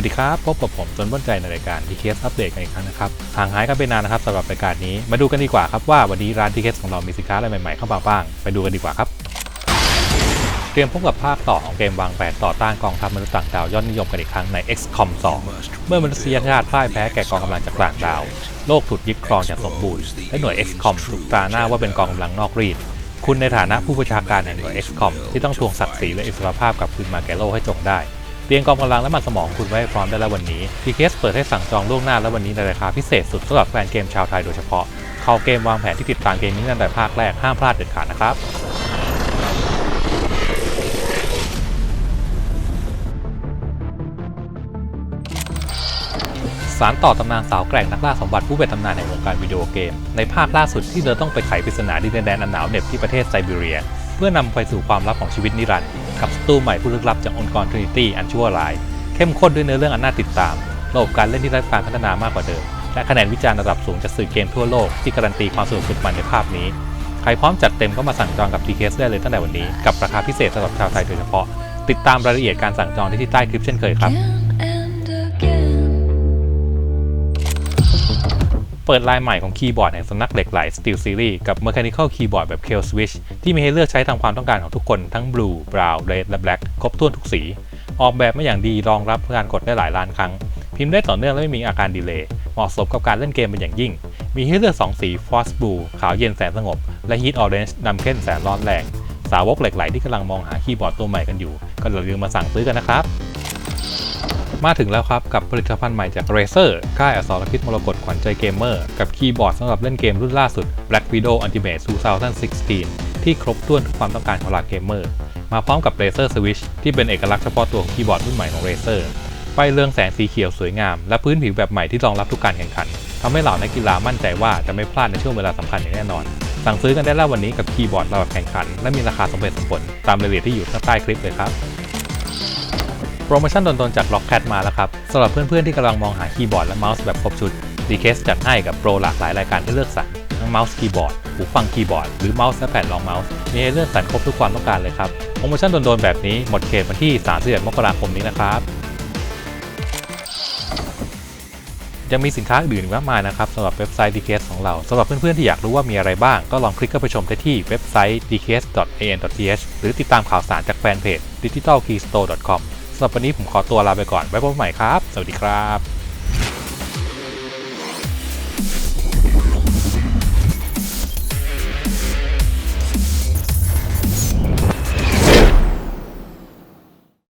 วัสดีครับ พบกับผมจนบ้นใจในรายการ d k s อัปเดตกันอีกครั้งนะครับห่างหายกันไปนานนะครับสำหรับรายการนี้มาดูกันดีกว่าครับว่าวันนี้ร้าน d k s ของเรามีสินค้าอะไรใหม่ๆเข้ามาบ้าง ไปดูกันดีกว่าครับ เตรียมพบกับภาคต่อของเกมวางแผนต่อต้านกองทัพมนุษย์ต่างดาวยอดนิยมกันอีกครั้งใน XCOM 2 เมื่อมนุษยชาติพ่ายแพ้แก่กองกำลังจากต่างดาว โลกถูกยึดครองอย่างสมบูรณ์และหน่วย XCOM ถูกตราหน้าว่าเป็นกองกำลังนอกรีดคุณในฐานะผู้ประชาการแห่งหน่วย XCOM ที่ต้องทวงศักดิ์ศรีและอิสรภาพกลับคืนมาแก่โลกให้จงได้ เตรียมกองกำลังและมันสมองคุณไว้ให้พร้อมได้แล้ววันนี้ TKS เปิดให้สั่งจองล่วงหน้าและวันนี้ในราคาพิเศษสุดสำหรับแฟนเกมชาวไทยโดยเฉพาะ เข้าเกมวางแผนที่ติดตามเกมนี้ตั้งแต่ภาคแรกห้ามพลาดเด็ดขาดนะครับสารต่อตำนานสาวแกร่งนักล่าสมบัติผู้เป็นตำนานแห่งวงการวิดีโอเกม ในภาคล่าสุดที่เธอต้องไปไขปริศนาดินแดนอันหนาวเหน็บที่ประเทศไซบีเรีย พื่อนำไปสู่ความลับของชีวิตนิรันดร์กับศัตรูใหม่ผู้ลึกลับจากองค์กรทรินิตี้อันชั่วร้าย เข้มข้นด้วยเนื้อเรื่องอันน่าติดตาม ระบบการเล่นที่ได้การพัฒนามากกว่าเดิม และคะแนนวิจารณ์ระดับสูงจากสื่อเกมทั่วโลกที่การันตีความสนุกสุดมันในภาพนี้ ใครพร้อมจัดเต็มก็มาสั่งจองกับ TKS ได้เลยตั้งแต่วันนี้ กับราคาพิเศษสำหรับชาวไทยโดยเฉพาะ ติดตามรายละเอียดการสั่งจองได้ที่ใต้คลิปเช่นเคยครับ เปิดลายใหม่ของคีย์บอร์ดแห่งสำนักเหล็กไหล Steel Series กับ Mechanical Keyboard แบบ Kill Switch ที่มีให้เลือกใช้ตามความต้องการของทุกคนทั้ง Blue Brown Red และ Black ครบถ้วนทุกสี ออกแบบมาอย่างดีรองรับการกดได้หลายล้านครั้ง พิมพ์ได้ต่อเนื่องและไม่มีอาการดีเลย์เหมาะสมกับการเล่นเกมเป็นอย่างยิ่ง มีให้เลือก 2 สี Frost Blue ขาวเย็นแสนสงบ และ Heat Orange ดำเข้มแสนร้อนแรง สาวกเหล็กไหลที่กำลังมองหาคีย์บอร์ดตัวใหม่กันอยู่ ก็อย่าลืมมาสั่งซื้อกันนะครับ มาถึงแล้วครับกับผลิตภัณฑ์ใหม่จาก Razer ค่ายอสรพิษมรกตขวัญใจเกมเมอร์ กับคีย์บอร์ดสำหรับเล่นเกมรุ่นล่าสุด Black Widow Ultimate 2016 ที่ครบถ้วนทุกความต้องการของเหล่าเกมเมอร์ มาพร้อมกับ Razer Switch ที่เป็นเอกลักษณ์เฉพาะตัวของคีย์บอร์ดรุ่นใหม่ของ Razer ไฟเรืองแสงสีเขียวสวยงาม และพื้นผิวแบบใหม่ที่รองรับทุกการแข่งขันทำให้เหล่านักกีฬามั่นใจว่าจะไม่พลาดในช่วงเวลาสำคัญอย่างแน่นอน สั่งซื้อกันได้แล้ววันนี้กับคีย์บอร์ดระดับแข่งขัน และมีราคาสมเหตุสมผลตามรายละเอียดที่อยู่ข้างใต้คลิปเลยครับ โปรโมชั่นโดนๆจาก Lockcat มาแล้วครับสำหรับเพื่อนๆที่กำลังมองหาคีย์บอร์ดและเมาส์แบบครบชุด d c a s จัดให้กับโปรหลากหลายรายการให้เลือกสรรทั้งเมาส์คีย์บอร์ดหูฟังคีย์บอร์ดหรือเมาส์และแผ่นรองเมาส์มีให้เลือกสรรครบทุกความต้องการเลยครับโปรโมชั่นโดนๆแบบนี้หมดเขตวันที่31มกราคมนี้นะครับยังมีสินค้าอื่นมากมายนะครับสำหรับเว็บไซต์ DKS ของเราสำหรับเพื่อนๆที่อยากรู้ว่ามีอะไรบ้าง ก็ลองคลิกเข้าไปชมได้ที่เว็บไซต์ dks.an.th หรือติดตามข่าวสารจากแฟนเพจ digitalkeystore.com สำหรับวันนี้ผมขอตัวลาไปก่อนไว้พบใหม่ครับ สวัสดีครับ